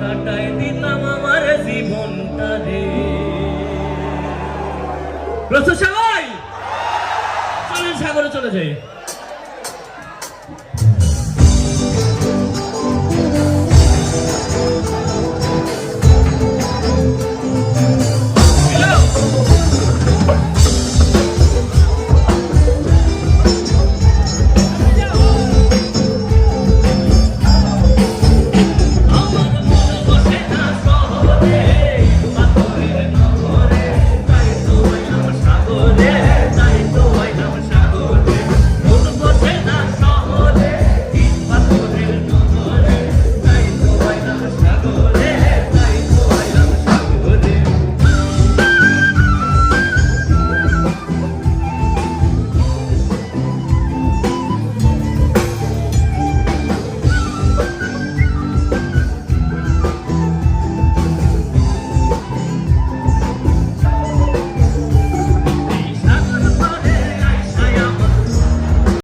কাটাই দিতাম আমার জীবনটা রে। রসদ সবাই চলেন সাগরে চলে যাই।